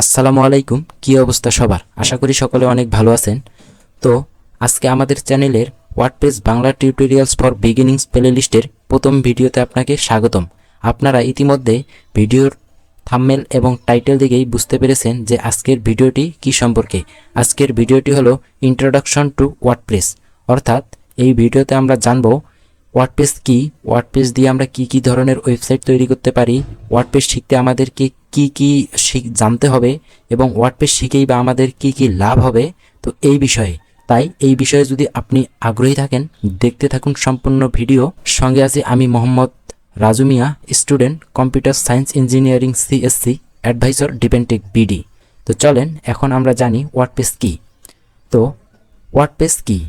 আসসালামু আলাইকুম, কী অবস্থা সবার? আশা করি সকলে অনেক ভালো আছেন। তো, আজকে আমাদের চ্যানেলের WordPress Bangla tutorials for beginnings প্লেলিস্টের প্রথম ভিডিওতে আপনাকে স্বাগতম। আপনারা ইতিমধ্যে ভিডিওর থাম্মেল এবং টাইটেল দিকেই বুঝতে পেরেছেন যে আজকের ভিডিওটি কি সম্পর্কে। আজকের ভিডিওটি হলো ইন্ট্রোডাকশন টু ওয়ার্ডপ্রেস অর্থাৎ, এই ভিডিওতে আমরা জানব ওয়ার্ডপ্রেস কি ওয়ার্ডপ্রেস দিয়ে আমরা কি কি ধরনের ওয়েবসাইট তৈরি করতে পারি ওয়ার্ডপ্রেস শিখতে আমাদেরকে কি কি শিখ- জানতে হবে এবং ওয়ার্ডপ্রেস শিখেই বা আমাদের কি কি লাভ হবে, তো এই বিষয়ে। তাই এই বিষয়ে যদি আপনি আগ্রহী থাকেন, দেখতে থাকুন সম্পূর্ণ ভিডিও। সঙ্গে আছি আমি Mohammad Raju Mia, student, computer science engineering CSC advisor ডিপেন্টেক BD তো চলেন, এখন আমরা জানি ওয়ার্ডপ্রেস কি। তো ওয়ার্ডপ্রেস কি?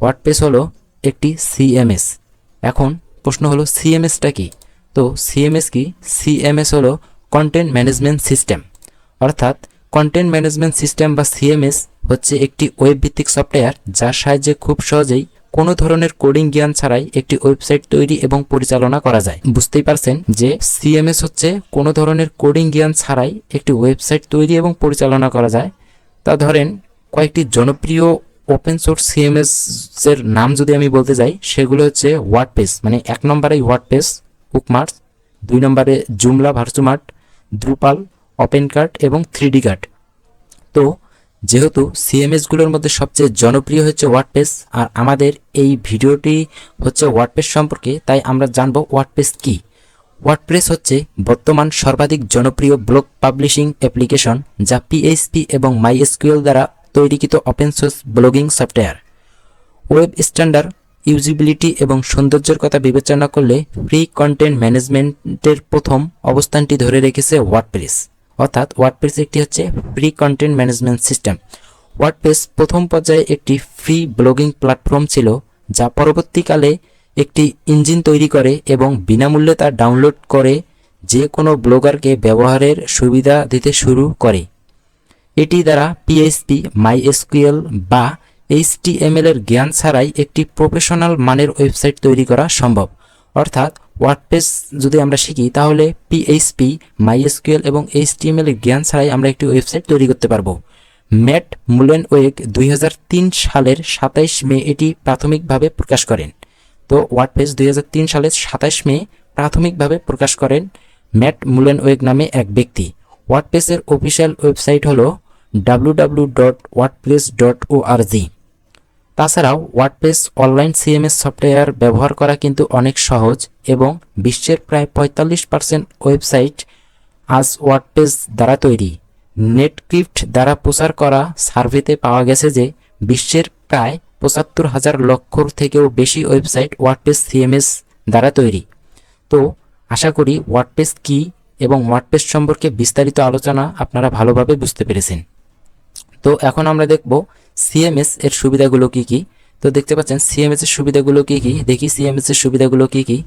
ওয়ার্ডপ্রেস হলো একটি সিএমএস এখন প্রশ্ন হলো সিএমএসটা কি? তো সিএমএস কি? সিএমএস হলো কন্টেন্ট ম্যানেজমেন্ট সিস্টেম অর্থাৎ কন্টেন্ট ম্যানেজমেন্ট সিস্টেম বা সিএমএস হচ্ছে একটি ওয়েব ভিত্তিক সফটওয়্যার যার সাহায্যে খুব সহজেই কোনো ধরনের কোডিং জ্ঞান ছাড়াই একটি ওয়েবসাইট তৈরি এবং পরিচালনা করা যায়। বুঝতেই পারছেন যে সিএমএস হচ্ছে কোনো ধরনের কোডিং জ্ঞান ছাড়াই একটি ওয়েবসাইট তৈরি এবং পরিচালনা করা যায়। তা ধরেন, কয়েকটি জনপ্রিয় ওপেন সোর্স সিএমএস এর নাম যদি আমি বলতে যাই, সেগুলো হচ্ছে ওয়ার্ডপেস মানে এক নম্বরে ওয়ার্ডপেস বুকমার্কস দুই নম্বরে Joomla VirtueMart Drupal open cart এবং থ্রি কার্ট তো, যেহেতু সিএমএসগুলোর মধ্যে সবচেয়ে জনপ্রিয় হচ্ছে ওয়ার্ডপেস আর আমাদের এই ভিডিওটি হচ্ছে ওয়ার্ডপেস সম্পর্কে, তাই আমরা জানব ওয়ার্ডপেস কি। ওয়ার্ডপ্রেস হচ্ছে বর্তমান সর্বাধিক জনপ্রিয় ব্লগ পাবলিশিং অ্যাপ্লিকেশন যা পিএইচপি এবং মাইএসকিউএল দ্বারা তৈরিকৃত open source blogging software web standard usability এবং সৌন্দর্যের কথা বিবেচনা করলে ফ্রি কন্টেন্ট ম্যানেজমেন্টের প্রথম অবস্থানটি ধরে রেখেছে ওয়ার্ডপ্রেস অর্থাৎ ওয়ার্ডপ্রেস একটি হচ্ছে free content management system WordPress প্রথম পর্যায়ে একটি ফ্রি ব্লগিং প্ল্যাটফর্ম ছিল, যা পরবর্তীকালে একটি ইঞ্জিন তৈরি করে এবং বিনামূল্যে তা ডাউনলোড করে যে কোনো ব্লগারকে ব্যবহারের সুবিধা দিতে শুরু করে। এটি দ্বারা পিএইচপি মাইএসকিউএল বা এইচটিএমএল এর জ্ঞান ছাড়াই একটি প্রফেশনাল মানের ওয়েবসাইট তৈরি করা সম্ভব। অর্থাৎ ওয়ার্ডপ্রেস যদি আমরা শিখি, তাহলে পিএইচপি মাইএসকিউএল এবং এইচটিএমএল এর জ্ঞান ছাড়াই আমরা একটি ওয়েবসাইট তৈরি করতে পারব। ম্যাট মুলেন ওয়েক দুই হাজার তিন সালের সাতাইশ মে এটি প্রাথমিকভাবে প্রকাশ করেন। তো ওয়ার্ডপ্রেস দুই হাজার তিন সালের সাতাইশ মে প্রাথমিকভাবে প্রকাশ করেন ম্যাট মুলেন ওয়েক নামে এক ব্যক্তি। ওয়ার্ডপ্রেসের অফিসিয়াল ওয়েবসাইট হলো www.wordpress.org তাছাড়াও ওয়ার্ডপ্রেস অনলাইন সিএমএস সফটওয়্যার ব্যবহার করা কিন্তু অনেক সহজ এবং বিশ্বের প্রায় পঁয়তাল্লিশ পার্সেন্ট ওয়েবসাইট আজ ওয়ার্ডপ্রেস দ্বারা তৈরি। নেটক্রিপ্ট দ্বারা প্রচার করা সার্ভেতে পাওয়া গেছে যে বিশ্বের প্রায় পঁচাত্তর হাজার লক্ষর থেকেও বেশি ওয়েবসাইট ওয়ার্ডপ্রেস সিএমএস দ্বারা তৈরি। তো আশা করি ওয়ার্ডপ্রেস কি এবং ওয়ার্ডপ্রেস সম্পর্কে বিস্তারিত আলোচনা আপনারা ভালোভাবে বুঝতে পেরেছেন। তো এখন আমরা দেখব সিএমএস এর সুবিধাগুলো কি কি। তো দেখতে পাচ্ছেন সিএমএস এর সুবিধাগুলো কি কি? দেখি সিএমএস এর সুবিধাগুলো কি কি।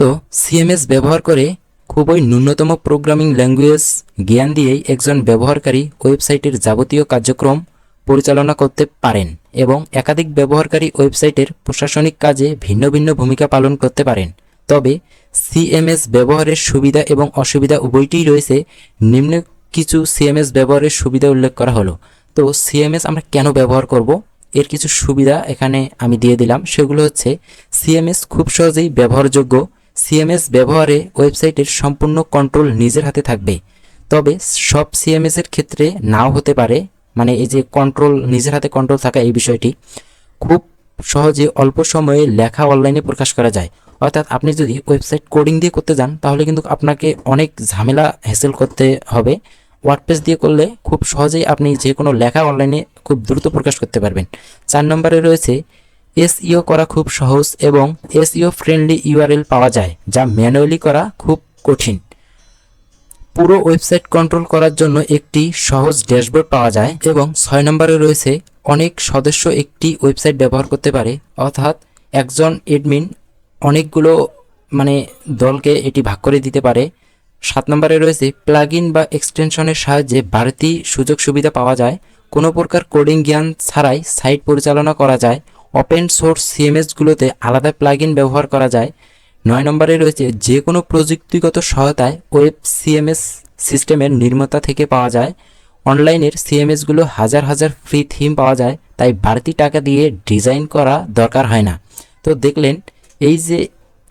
তো সিএমএস ব্যবহার করে খুবই ন্যূনতম প্রোগ্রামিং ল্যাঙ্গুয়েজ জ্ঞান দিয়েই একজন ব্যবহারকারী ওয়েবসাইটের যাবতীয় কার্যক্রম পরিচালনা করতে পারেন এবং একাধিক ব্যবহারকারী ওয়েবসাইটের প্রশাসনিক কাজে ভিন্ন ভিন্ন ভূমিকা পালন করতে পারেন। তবে সিএমএস ব্যবহারের সুবিধা এবং অসুবিধা উভয়টিই রয়েছে নিম্ন কিছু সিএমএস ব্যবহারের সুবিধা উল্লেখ করা হলো। তো সিএমএস আমরা কেন ব্যবহার করব? এর কিছু সুবিধা এখানে আমি দিয়ে দিলাম। সেগুলো হচ্ছে সিএমএস খুব সহজেই ব্যবহারযোগ্য। সিএমএস ব্যবহারে ওয়েবসাইটের সম্পূর্ণ কন্ট্রোল নিজের হাতে থাকবে। তবে সব সিএমএস এর ক্ষেত্রে নাও হতে পারে। মানে এই যে কন্ট্রোল, নিজের হাতে কন্ট্রোল থাকা এই বিষয়টি। খুব সহজে অল্প সময়ে লেখা অনলাইনে প্রকাশ করা যায়। অর্থাৎ আপনি যদি ওয়েবসাইট কোডিং দিয়ে করতে যান, তাহলে কিন্তু আপনাকে অনেক ঝামেলা হ্যাসেল করতে হবে। ওয়ার্ডপ্রেস দিয়ে করলে খুব সহজেই আপনি যে কোনো লেখা অনলাইনে খুব দ্রুত প্রকাশ করতে পারবেন। চার নম্বরে রয়েছে এসইও করা খুব সহজ এবং এসইও ফ্রেন্ডলি ইউআরএল পাওয়া যায়, যা ম্যানুয়ালি করা খুব কঠিন। পুরো ওয়েবসাইট কন্ট্রোল করার জন্য একটি সহজ ড্যাশবোর্ড পাওয়া যায় এবং ছয় নম্বরে রয়েছে, অনেক সদস্য একটি ওয়েবসাইট ব্যবহার করতে পারে, অর্থাৎ একজন এডমিন অনেকগুলো মানে দলকে এটি ভাগ করে দিতে পারে সাত নম্বরে রয়েছে প্লাগইন বা এক্সটেনশনের সাহায্যে বাড়তি সুযোগ সুবিধা পাওয়া যায়। কোনো প্রকার কোডিং জ্ঞান ছাড়াই সাইট পরিচালনা করা যায়। ওপেন সোর্স সিএমএসগুলোতে আলাদা প্লাগইন ব্যবহার করা যায়। নয় নম্বরে রয়েছে যে কোনো প্রযুক্তিগত সহায়তায় ওয়েব সিএমএস সিস্টেমের নির্মাতা থেকে পাওয়া যায়। অনলাইনের সিএমএসগুলো হাজার হাজার ফ্রি থিম পাওয়া যায়, তাই বাড়তি টাকা দিয়ে ডিজাইন করা দরকার হয় না। তো দেখলেন, এই যে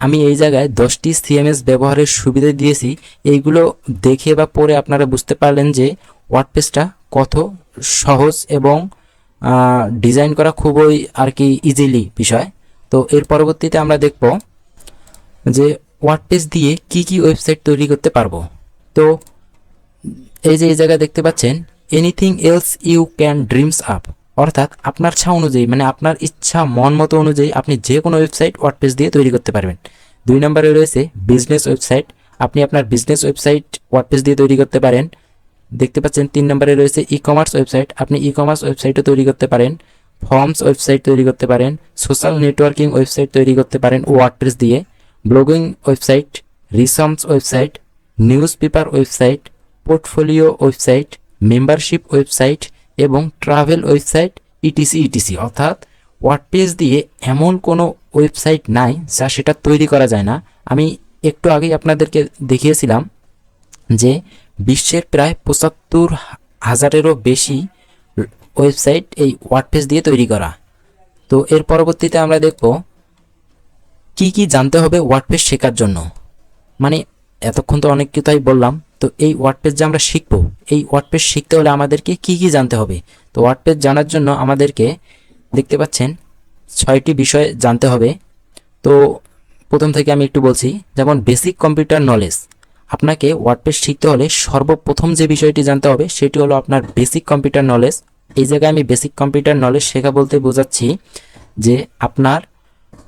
আমি এই জায়গায় দশটি সিএমএস ব্যবহারের সুবিধা দিয়েছি। এইগুলো দেখে বা পড়ে আপনারা বুঝতে পারলেন যে ওয়ার্ডপেসটা কত সহজ এবং ডিজাইন করা খুবই আর কি ইজিলি বিষয়। তো এর পরবর্তীতে আমরা দেখব যে ওয়ার্ডপেস দিয়ে কি কি ওয়েবসাইট তৈরি করতে পারব। তো এই যে এই জায়গায় দেখতে পাচ্ছেন anything else you can dreams up অর্থাৎ আপনার ইচ্ছা অনুযায়ী মানে আপনার ইচ্ছা, মন মতো অনুযায়ী আপনি যে কোনো ওয়েবসাইট ওয়ার্ডপেস দিয়ে তৈরি করতে পারবেন। দুই নম্বরে রয়েছে বিজনেস ওয়েবসাইট আপনি আপনার বিজনেস ওয়েবসাইট ওয়ার্ডপেস দিয়ে তৈরি করতে পারেন। দেখতে পাচ্ছেন তিন নম্বরে রয়েছে ই কমার্স ওয়েবসাইট আপনি ই কমার্স ওয়েবসাইটও তৈরি করতে পারেন। ফর্মস ওয়েবসাইট তৈরি করতে পারেন। সোশ্যাল নেটওয়ার্কিং ওয়েবসাইট তৈরি করতে পারেন ওয়ার্ডপ্রেস দিয়ে। Blogging website research website news paper website portfolio website membership website এবং ট্রাভেল ওয়েবসাইট ইটিসি ইটিসি অর্থাৎ ওয়ার্ডপ্রেস দিয়ে এমন কোনো ওয়েবসাইট নাই যা সেটা তৈরি করা যায় না। আমি একটু আগেই আপনাদেরকে দেখিয়েছিলাম যে বিশ্বের প্রায় পঁচাত্তর হাজারেরও বেশি ওয়েবসাইট এই ওয়ার্ডপ্রেস দিয়ে তৈরি করা। তো এর পরবর্তীতে আমরা দেখব কি কি জানতে হবে ওয়ার্ডপ্রেস শেখার জন্য। মানে এতক্ষণ তো অনেক কথাই বললাম তো এই ওয়ার্ডপেজ যে আমরা শিখব, এই ওয়ার্ডপেজ শিখতে হলে আমাদেরকে কি কি জানতে হবে? তো ওয়ার্ডপেজ জানার জন্য আমাদেরকে দেখতে পাচ্ছেন ছয়টি বিষয় জানতে হবে। তো প্রথম থেকে আমি একটু বলছি, যেমন বেসিক কম্পিউটার নলেজ আপনাকে ওয়ার্ডপেজ শিখতে হলে সর্বপ্রথম যে বিষয়টি জানতে হবে, সেটি হলো আপনার বেসিক কম্পিউটার নলেজ এই জায়গায় আমি বেসিক কম্পিউটার নলেজ শেখা বলতে বোঝাচ্ছি যে আপনার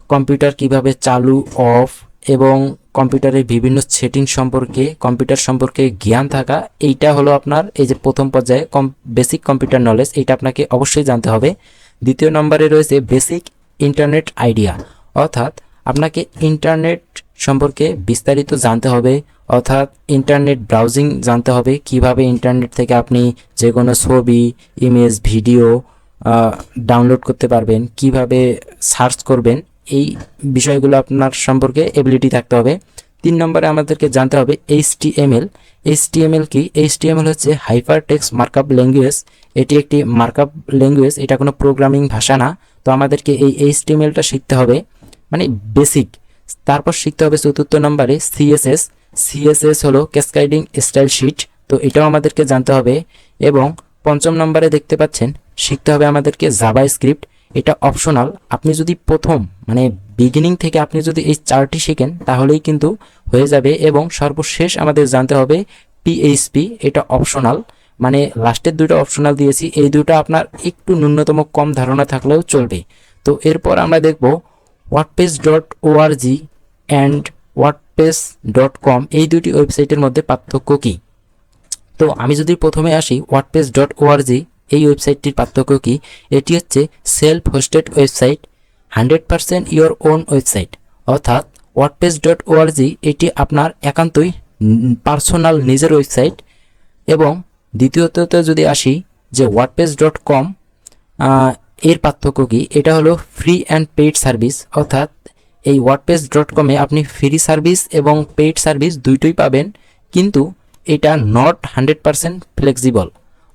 কম্পিউটার কীভাবে চালু অফ এবং কম্পিউটারের বিভিন্ন সেটিং সম্পর্কে, কম্পিউটার সম্পর্কে জ্ঞান থাকা, এইটা হলো আপনার এই যে প্রথম পর্যায়ে কম বেসিক কম্পিউটার নলেজ এইটা আপনাকে অবশ্যই জানতে হবে। দ্বিতীয় নম্বরে রয়েছে বেসিক ইন্টারনেট আইডিয়া অর্থাৎ আপনাকে ইন্টারনেট সম্পর্কে বিস্তারিত জানতে হবে, অর্থাৎ ইন্টারনেট ব্রাউজিং জানতে হবে, কীভাবে ইন্টারনেট থেকে আপনি যে কোনো ছবি ইমেজ ভিডিও ডাউনলোড করতে পারবেন, কীভাবে সার্চ করবেন। এই বিষয়গুলো আপনার সম্পর্কে এবিলিটি থাকতে হবে। তিন নম্বরে আমাদেরকে জানতে হবে এইচ টি এম এল কি? এইচ টি এম এল হচ্ছে হাইপার টেক্স মার্কআপ ল্যাঙ্গুয়েজ এটি একটি মার্কআপ ল্যাঙ্গুয়েজ এটা কোনো প্রোগ্রামিং ভাষা না। তো আমাদেরকে এই এইচ টি এম এলটা শিখতে হবে মানে বেসিক তারপর শিখতে হবে চতুর্থ নম্বরে সিএসএস সিএসএস হলো ক্যাসকাইডিং স্টাইল শিট তো এটাও আমাদেরকে জানতে হবে। এবং পঞ্চম নম্বরে দেখতে পাচ্ছেন, শিখতে হবে আমাদেরকে জাভা স্ক্রিপ্ট এটা অপশনাল আপনি যদি প্রথম মানে বিগিনিং থেকে আপনি যদি এই চারটি শেখেন, তাহলেই কিন্তু হয়ে যাবে এবং সর্বশেষ আমাদের জানতে হবে পিএইচপি এটা অপশনাল মানে লাস্টের দুটো অপশনাল দিয়েছি, এই দুটো আপনার একটু ন্যূনতম কম ধারণা থাকলেও চলবে। তো এরপর আমরা দেখব WordPress dot ORG and WordPress dot com এই দুটি ওয়েবসাইটের মধ্যে পার্থক্য কী? তো আমি যদি প্রথমে আসি ওয়ার্ডপেজ ডট ওআরজি এই ওয়েবসাইটটির পার্থক্য কি? এটি হচ্ছে self hosted website hundred percent your own website অর্থাৎ ওয়ার্ডপেজ ডট ওআরজি এটি আপনার একান্তই পার্সোনাল নিজের ওয়েবসাইট এবং দ্বিতীয়ত যদি আসি যে ওয়ার্ডপেজ ডট কম এর পার্থক্য কি? এটা হলো ফ্রি অ্যান্ড পেইড সার্ভিস অর্থাৎ এই ওয়ার্ডপেজ ডট কমে আপনি ফ্রি সার্ভিস এবং পেইড সার্ভিস দুইটোই পাবেন, কিন্তু এটা নট হান্ড্রেড পারসেন্ট ফ্লেক্সিবল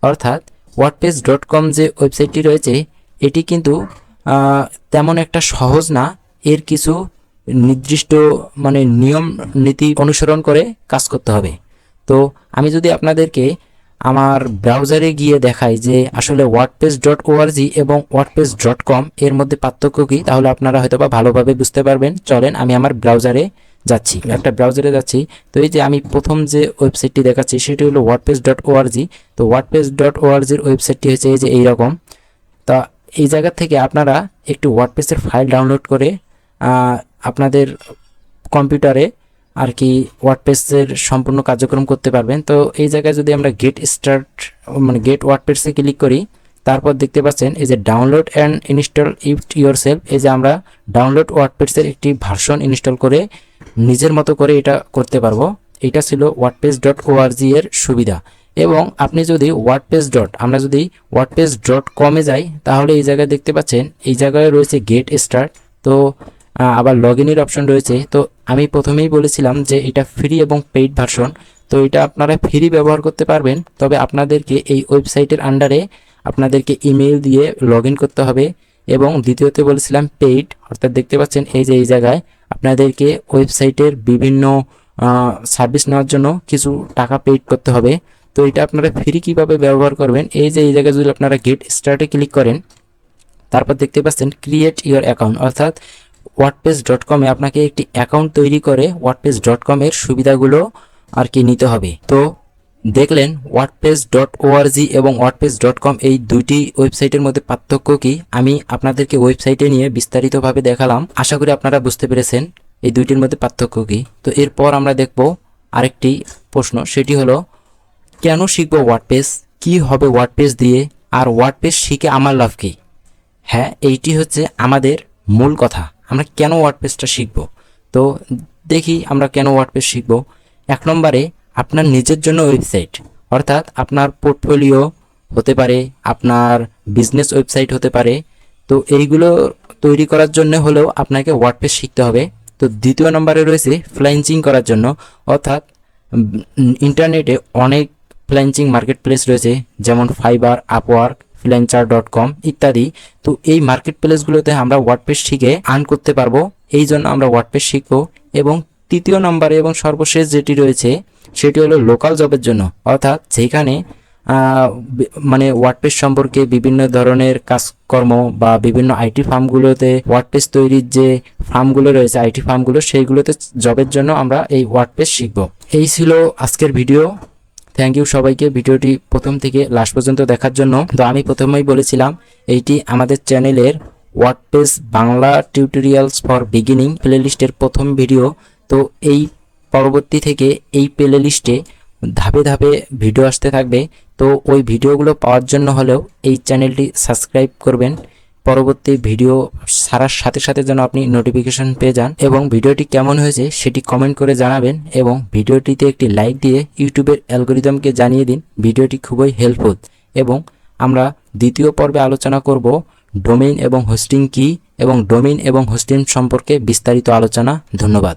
অর্থাৎ ওয়ার্ডপেজ ডট কম যে ওয়েবসাইটটি রয়েছে, এটি কিন্তু তেমন একটা সহজ না। এর কিছু নির্দিষ্ট মানে নিয়ম, নীতি অনুসরণ করে কাজ করতে হবে। তো আমি যদি আপনাদেরকে আমার ব্রাউজারে গিয়ে দেখাই যে আসলে ওয়ার্ডপেজ ডট ওআরজি এবং ওয়ার্ডপেজ ডট কম এর মধ্যে পার্থক্য কী, তাহলে আপনারা হয়তো বা ভালোভাবে বুঝতে পারবেন। চলেন আমি আমার ব্রাউজারে যাচ্ছি, একটা ব্রাউজারে যাচ্ছি। তো এই যে আমি প্রথম যে ওয়েবসাইটটি দেখাচ্ছি, সেটি হলো ওয়ার্ডপেজ ডট ওআরজি তো ওয়ার্ডপেজ ডট ওআরজির ওয়েবসাইটটি হচ্ছে এই যে এইরকম। তা এই জায়গা থেকে আপনারা একটু ওয়ার্ডপেসের ফাইল ডাউনলোড করে আপনাদের কম্পিউটারে আর কি ওয়ার্ডপেসের সম্পূর্ণ কার্যক্রম করতে পারবেন। তো এই জায়গায় যদি আমরা গেট স্টার্ট মানে গেট ওয়ার্ডপেসে ক্লিক করি, তারপর দেখতে পাচ্ছেন এই যে download and install it yourself এই যে আমরা ডাউনলোড ওয়ার্ডপেসের একটি ভার্সন ইনস্টল করে নিজের মতো করে এটা করতে পারব। এটা ছিল ওয়ার্ডপেজ ডট ওআরজি এর সুবিধা। এবং আপনি যদি ওয়ার্ডপেজ ডট আমরা যদি ওয়ার্ডপেজ ডট কমে যাই, তাহলে এই জায়গায় দেখতে পাচ্ছেন, এই জায়গায় রয়েছে গেট স্টার্ট তো আবার লগ ইনের অপশন রয়েছে। তো, আমি প্রথমেই বলেছিলাম যে এটা ফ্রি এবং পেইড ভার্সন তো, এটা আপনারা ফ্রি ব্যবহার করতে পারবেন। তবে আপনাদেরকে এই ওয়েবসাইটের আন্ডারে আপনাদেরকে ইমেল দিয়ে লগ করতে হবে। এবং দ্বিতীয়তে বলেছিলাম পেইড অর্থাৎ দেখতে পাচ্ছেন এই যে এই জায়গায় আপনাদেরকে ওয়েবসাইটের বিভিন্ন সার্ভিস নেওয়ার জন্য কিছু টাকা পেইড করতে হবে। তো এটা আপনারা ফ্রি কীভাবে ব্যবহার করবেন? এই যে, এই জায়গায় যদি আপনারা গেট স্টার্টে ক্লিক করেন, তারপর দেখতে পাচ্ছেন ক্রিয়েট ইওর অ্যাকাউন্ট অর্থাৎ ওয়ার্ডপেজ ডট কমে আপনাকে একটি অ্যাকাউন্ট তৈরি করে ওয়ার্ডপেজ ডট কমের সুবিধাগুলো আর কি নিতে হবে। তো দেখলেন ওয়ার্ডপেজ ডট ওআরজি এবং ওয়ার্ডপেজ ডট কম এই দুইটি ওয়েবসাইটের মধ্যে পার্থক্য কি? আমি আপনাদেরকে ওয়েবসাইটে নিয়ে বিস্তারিতভাবে দেখালাম। আশা করি আপনারা বুঝতে পেরেছেন এই দুইটির মধ্যে পার্থক্য কি। তো এরপর আমরা দেখব আরেকটি প্রশ্ন, সেটি হলো, কেন শিখব ওয়ার্ডপেজ কি হবে ওয়ার্ডপেজ দিয়ে? আর ওয়ার্ডপেজ শিখে আমার লাভ কি? হ্যাঁ এইটি হচ্ছে আমাদের মূল কথা। আমরা কেন ওয়ার্ডপেজটা শিখব? তো দেখি আমরা কেন ওয়ার্ডপেজ শিখব। এক নম্বরে আপনার নিজের জন্য ওয়েবসাইট অর্থাৎ আপনার পোর্টফোলিও হতে পারে, আপনার বিজনেস ওয়েবসাইট হতে পারে। তো এইগুলো তৈরি করার জন্য হলেও আপনাকে ওয়ার্ডপেজ শিখতে হবে। তো দ্বিতীয় নম্বরে রয়েছে ফ্লাইঞ্চিং করার জন্য, অর্থাৎ ইন্টারনেটে অনেক ফ্ল্যাঞ্চিং মার্কেট প্লেস রয়েছে, যেমন Fiverr Upwork Freelancer dot com ইত্যাদি। তো এই মার্কেট প্লেসগুলোতে আমরা ওয়ার্ডপেজ শিখে আর্ন করতে পারব। এই জন্য আমরা ওয়ার্ডপেজ শিখব এবং তৃতীয় নম্বরে এবং সর্বশেষ যেটি রয়েছে, সেটি হলো লোকাল জবের জন্য। অর্থাৎ যেখানে মানে ওয়ার্ডপেজ সম্পর্কে বিভিন্ন ধরনের কাজকর্ম বা বিভিন্ন আইটি ফার্মগুলোতে ওয়ার্ডপেজ তৈরির যে ফার্মগুলো রয়েছে আইটি ফার্মগুলো, সেইগুলোতে জবের জন্য আমরা এই ওয়ার্ডপেজ শিখব। এই ছিল আজকের ভিডিও। থ্যাংক ইউ সবাইকে। ভিডিওটি প্রথম থেকে লাস্ট পর্যন্ত দেখার জন্য। তো আমি প্রথমেই বলেছিলাম, এইটি আমাদের চ্যানেলের WordPress Bangla tutorials for beginning প্লেলিস্টের প্রথম ভিডিও তো এই পরবর্তী থেকে এই প্লে লিস্টে ধাপে ধাপে ভিডিও আসতে থাকবে। তো ওই ভিডিওগুলো পাওয়ার জন্য হলেও এই চ্যানেলটি সাবস্ক্রাইব করবেন। পরবর্তী ভিডিও ছাড়ার সাথে সাথে যেন আপনি নোটিফিকেশন পেয়ে যান এবং ভিডিওটি কেমন হয়েছে সেটি কমেন্ট করে জানাবেন এবং ভিডিওটিতে একটি লাইক দিয়ে ইউটিউবের অ্যালগোরিদমকে জানিয়ে দিন। ভিডিওটি খুবই হেল্পফুল এবং আমরা দ্বিতীয় পর্বে আলোচনা করব ডোমেইন এবং হোস্টিং কি এবং ডোমেইন এবং হোস্টিং সম্পর্কে বিস্তারিত আলোচনা। ধন্যবাদ।